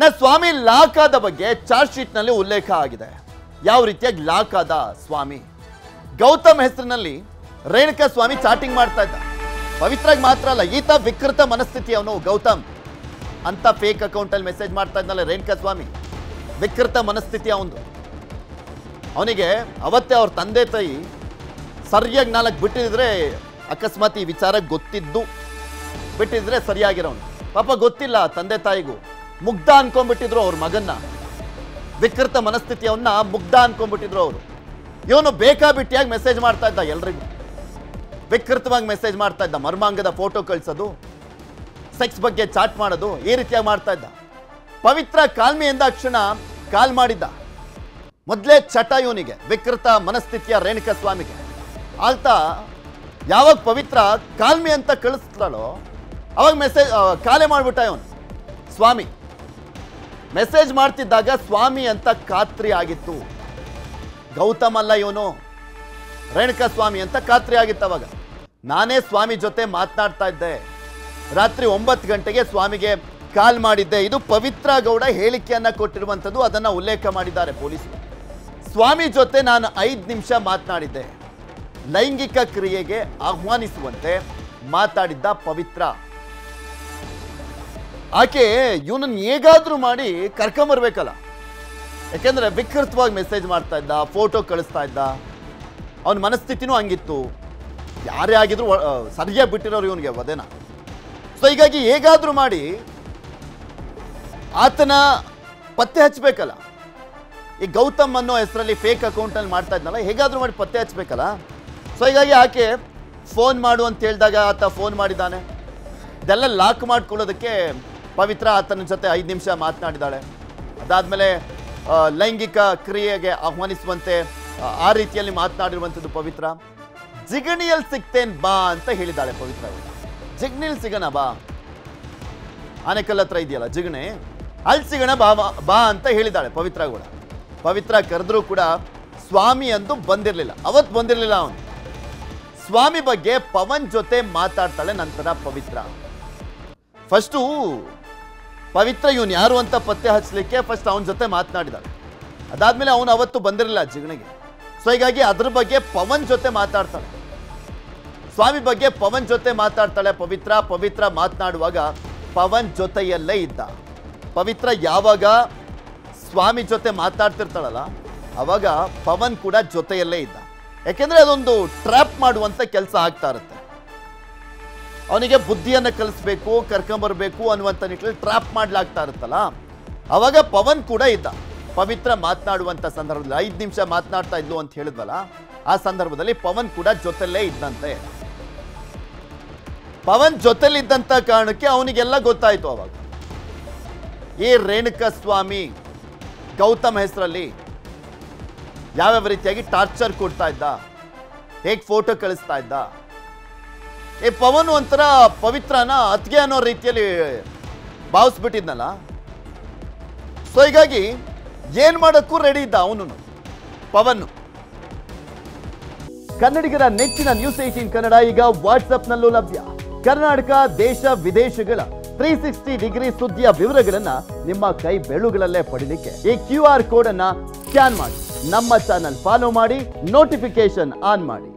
ನ ಸ್ವಾಮಿ ಲಾಕಾದ ಬಗ್ಗೆ ಚಾರ್ಜ್ ಶೀಟ್ನಲ್ಲಿ ಉಲ್ಲೇಖ ಆಗಿದೆ. ಯಾವ ರೀತಿಯಾಗಿ ಲಾಕಾದ ಸ್ವಾಮಿ? ಗೌತಮ್ ಹೆಸರಿನಲ್ಲಿ ರೇಣುಕಾ ಸ್ವಾಮಿ ಚಾಟಿಂಗ್ ಮಾಡ್ತಾ ಇದ್ದ. ಪವಿತ್ರ ಮಾತ್ರ ಅಲ್ಲ, ಈತ ವಿಕೃತ ಮನಸ್ಥಿತಿ ಅವನು, ಗೌತಮ್. ಅಂತ ಫೇಕ್ ಅಕೌಂಟಲ್ಲಿ ಮೆಸೇಜ್ ಮಾಡ್ತಾ ಇದ್ನಲ್ಲ ರೇಣುಕಾ ಸ್ವಾಮಿ. ವಿಕೃತ ಮನಸ್ಥಿತಿ ಅವನು ಅವನಿಗೆ ಅವತ್ತೇ ಅವ್ರ ತಂದೆ ತಾಯಿ ಸರಿಯಾಗಿ ನಾಲ್ಕು ಬಿಟ್ಟಿದ್ರೆ ಅಕಸ್ಮಾತ್ ಈ ವಿಚಾರ ಗೊತ್ತಿದ್ದು. ಬಿಟ್ಟಿದ್ರೆ ಸರಿಯಾಗಿರೋನು. ಪಾಪ ಗೊತ್ತಿಲ್ಲ ತಂದೆ ತಾಯಿಗೂ. ಮುಗ್ಧ ಅನ್ಕೊಂಡ್ಬಿಟ್ಟಿದ್ರು ಅವ್ರ ಮಗನ್ನ. ವಿಕೃತ ಮನಸ್ಥಿತಿಯವನ್ನ ಮುಗ್ಧ ಅನ್ಕೊಂಡ್ಬಿಟ್ಟಿದ್ರು ಅವರು. ಇವನು ಬೇಕಾಬಿಟ್ಟಿಯಾಗಿ ಮೆಸೇಜ್ ಮಾಡ್ತಾ ಇದ್ದ ಎಲ್ರಿಗೂ. ವಿಕೃತವಾಗಿ ಮೆಸೇಜ್ ಮಾಡ್ತಾ ಇದ್ದ, ಮರ್ಮಾಂಗದ ಫೋಟೋ ಕಳಿಸೋದು ಸೆಕ್ಸ್ ಬಗ್ಗೆ ಚಾಟ್ ಮಾಡೋದು, ಈ ರೀತಿಯಾಗಿ ಮಾಡ್ತಾ ಇದ್ದ. ಪವಿತ್ರ ಕಾಲ್ಮಿ ಎಂದ ಕ್ಷಣ ಕಾಲ್ ಮಾಡಿದ್ದ. ಮೊದಲೇ ಚಟ ಇವನಿಗೆ, ವಿಕೃತ ಮನಸ್ಥಿತಿಯ ರೇಣುಕ ಸ್ವಾಮಿಗೆ. ಆಗ್ತಾ ಯಾವಾಗ ಪವಿತ್ರ ಕಾಲ್ಮಿ ಅಂತ ಕಳಿಸ್ತಾಳೋ, ಅವಾಗ ಮೆಸೇಜ್ ಕಾಲೇ ಮಾಡಿಬಿಟ್ಟ ಇವನು. ಸ್ವಾಮಿ ಮೆಸೇಜ್ ಮಾಡ್ತಿದ್ದಾಗ ಸ್ವಾಮಿ ಅಂತ ಖಾತ್ರಿ ಆಗಿತ್ತು. ಗೌತಮ್ ಅಲ್ಲ ಇವನು? ರೇಣುಕ ಸ್ವಾಮಿ ಅಂತ ಖಾತ್ರಿ ಆಗಿತ್ತು ಅವಾಗ. ನಾನೇ ಸ್ವಾಮಿ ಜೊತೆ ಮಾತನಾಡ್ತಾ ಇದ್ದೆ. ರಾತ್ರಿ ಒಂಬತ್ತು ಗಂಟೆಗೆ ಸ್ವಾಮಿಗೆ ಕಾಲ್ ಮಾಡಿದ್ದೆ. ಇದು ಪವಿತ್ರ ಗೌಡ ಹೇಳಿಕೆಯನ್ನ ಕೊಟ್ಟಿರುವಂಥದ್ದು, ಅದನ್ನ ಉಲ್ಲೇಖ ಮಾಡಿದ್ದಾರೆ ಪೊಲೀಸರು. ಸ್ವಾಮಿ ಜೊತೆ ನಾನು ಐದು ನಿಮಿಷ ಮಾತನಾಡಿದ್ದೆ. ಲೈಂಗಿಕ ಕ್ರಿಯೆಗೆ ಆಹ್ವಾನಿಸುವಂತೆ ಮಾತಾಡಿದ್ದ ಪವಿತ್ರ. ಆಕೆ ಇವನನ್ನು ಹೇಗಾದ್ರೂ ಮಾಡಿ ಕರ್ಕೊಂಬರ್ಬೇಕಲ್ಲ. ಯಾಕೆಂದ್ರೆ ವಿಕೃತವಾಗಿ ಮೆಸೇಜ್ ಮಾಡ್ತಾ ಇದ್ದ ಫೋಟೋ ಕಳಿಸ್ತಾ ಇದ್ದ. ಅವನ ಮನಸ್ಥಿತಿನೂ ಹಂಗಿತ್ತು. ಯಾರೇ ಆಗಿದ್ರು ಸರಿಯಾಗಿ ಬಿಟ್ಟಿರೋರು ಇವನಿಗೆ ವದೇನ. ಸೊ ಹೀಗಾಗಿ ಹೇಗಾದ್ರೂ ಮಾಡಿ ಆತನ ಪತ್ತೆ ಹಚ್ಚಬೇಕಲ್ಲ ಈ ಗೌತಮ್ ಅನ್ನೋ ಹೆಸರಲ್ಲಿ ಫೇಕ್ ಅಕೌಂಟಲ್ಲಿ ಮಾಡ್ತಾ ಇದ್ನಲ್ಲ, ಹೇಗಾದ್ರೂ ಮಾಡಿ ಪತ್ತೆ ಹಚ್ಚಬೇಕಲ್ಲ ಸೊ ಹೀಗಾಗಿ ಆಕೆ ಫೋನ್ ಮಾಡು ಅಂತ ಹೇಳಿದಾಗ ಆತ ಫೋನ್ ಮಾಡಿದ್ದಾನೆ. ಇದೆಲ್ಲ ಲಾಕ್ ಮಾಡ್ಕೊಳ್ಳೋದಕ್ಕೆ ಪವಿತ್ರ ಆತನ ಜೊತೆ ಐದು ನಿಮಿಷ ಮಾತನಾಡಿದಾಳೆ ಅದಾದಮೇಲೆ ಲೈಂಗಿಕ ಕ್ರಿಯೆಗೆ ಆಹ್ವಾನಿಸುವಂತೆ ಆ, ರೀತಿಯಲ್ಲಿ ಮಾತನಾಡಿರುವಂಥದ್ದು ಪವಿತ್ರ. ಜಿಗಣಿಯಲ್ಲಿ ಸಿಗ್ತೇನ್ ಬಾ ಅಂತ ಹೇಳಿದಾಳೆ ಪವಿತ್ರ ಜಿಗ್ನಿಲ್ ಸಿಗೋಣ ಬಾ. ಆನೆಕಲ್ ಹತ್ರ ಇದೆಯಲ್ಲ ಜಿಗಣೆ? ಅಲ್ಲಿ ಸಿಗೋಣ ಬಾ ಬಾ- ಅಂತ ಹೇಳಿದಾಳೆ ಪವಿತ್ರ ಕೂಡ. ಪವಿತ್ರ ಕರೆದ್ರೂ ಕೂಡ ಸ್ವಾಮಿ ಅಂದು ಬಂದಿರಲಿಲ್ಲ. ಅವತ್ತು ಬಂದಿರಲಿಲ್ಲ ಅವನು. ಸ್ವಾಮಿ ಬಗ್ಗೆ ಪವನ್ ಜೊತೆ ಮಾತಾಡ್ತಾಳೆ ನಂತರ ಪವಿತ್ರ. ಫಸ್ಟು ಪವಿತ್ರ ಇವನು ಯಾರು ಅಂತ ಪತ್ತೆ ಹಚ್ಚಲಿಕ್ಕೆ ಫಸ್ಟ್ ಅವನ ಜೊತೆ ಮಾತನಾಡಿದ ಅದಾದ್ಮೇಲೆ ಅವನು ಅವತ್ತು ಬಂದಿರಲಿಲ್ಲ ಜಿಗಣಿಗೆ. ಸೊ ಹೀಗಾಗಿ ಅದ್ರ ಬಗ್ಗೆ ಪವನ್ ಜೊತೆ ಮಾತಾಡ್ತಾಳೆ. ಸ್ವಾಮಿ ಬಗ್ಗೆ ಪವನ್ ಜೊತೆ ಮಾತಾಡ್ತಾಳೆ ಪವಿತ್ರ. ಪವಿತ್ರ ಮಾತನಾಡುವಾಗ ಪವನ್ ಜೊತೆಯಲ್ಲೇ ಇದ್ದ. ಪವಿತ್ರ ಯಾವಾಗ ಸ್ವಾಮಿ ಜೊತೆ ಮಾತಾಡ್ತಿರ್ತಾಳಲ್ಲ, ಅವಾಗ ಪವನ್ ಕೂಡ ಜೊತೆಯಲ್ಲೇ ಇದ್ದ. ಯಾಕೆಂದ್ರೆ ಅದೊಂದು ಟ್ರ್ಯಾಪ್ ಮಾಡುವಂತ ಕೆಲಸ ಆಗ್ತಾ ಇರುತ್ತೆ. ಅವನಿಗೆ ಬುದ್ಧಿಯನ್ನು ಕಲಿಸ್ಬೇಕು ಕರ್ಕೊಂಬರ್ಬೇಕು ಅನ್ನುವಂಥ ನಿಟ್ಟಿನಲ್ಲಿ ಟ್ರ್ಯಾಪ್ ಮಾಡ್ಲಾಗ್ತಾ ಇರುತ್ತಲ್ಲ? ಅವಾಗ ಪವನ್ ಕೂಡ ಇದ್ದ. ಪವಿತ್ರ ಮಾತನಾಡುವಂಥ ಸಂದರ್ಭದಲ್ಲಿ, ಐದು ನಿಮಿಷ ಮಾತನಾಡ್ತಾ ಇದ್ಲು ಅಂತ ಹೇಳಿದ್ವಲ್ಲ, ಆ ಸಂದರ್ಭದಲ್ಲಿ ಪವನ್ ಕೂಡ ಜೊತೆಲ್ಲೇ ಇದ್ದಂತೆ. ಪವನ್ ಜೊತೆಲಿದ್ದಂಥ ಕಾರಣಕ್ಕೆ ಅವನಿಗೆಲ್ಲ ಗೊತ್ತಾಯಿತು ಅವಾಗ. ಈ ರೇಣುಕಾ ಸ್ವಾಮಿ ಗೌತಮ್ ಹೆಸರಲ್ಲಿ ಯಾವ್ಯಾವ ರೀತಿಯಾಗಿ ಟಾರ್ಚರ್ ಕೊಡ್ತಾ ಇದ್ದ, ಹೇಗೆ ಫೋಟೋ ಕಳಿಸ್ತಾ ಇದ್ದ ಈ ಪವನ್ ಒಂಥರ ಪವಿತ್ರನ ಅತ್ಗೆ ಅನ್ನೋ ರೀತಿಯಲ್ಲಿ ಭಾವಿಸ್ಬಿಟ್ಟಿದ್ನಲ್ಲ. ಸೊ ಹೀಗಾಗಿ ಏನ್ ಮಾಡೋಕ್ಕೂ ರೆಡಿ ಇದ್ದ ಅವನು ಪವನ್. ಕನ್ನಡಿಗರ ನೆಚ್ಚಿನ ನ್ಯೂಸ್ ಏಟೀನ್ ಕನ್ನಡ ಈಗ ವಾಟ್ಸ್ಆಪ್ನಲ್ಲೂ ಲಭ್ಯ. ಕರ್ನಾಟಕ, ದೇಶ, ವಿದೇಶಗಳ ತ್ರೀ ಸಿಕ್ಸ್ಟಿ ಡಿಗ್ರಿ ಸುದ್ದಿಯ ವಿವರಗಳನ್ನ ನಿಮ್ಮ ಕೈ ಬೆಳುಗಳಲ್ಲೇ ಪಡೀಲಿಕ್ಕೆ ಈ ಕ್ಯೂ ಆರ್ ಕೋಡ್ ಅನ್ನ ಸ್ಕ್ಯಾನ್ ಮಾಡಿ. ನಮ್ಮ ಚಾನಲ್ ಫಾಲೋ ಮಾಡಿ ನೋಟಿಫಿಕೇಶನ್ ಆನ್ ಮಾಡಿ.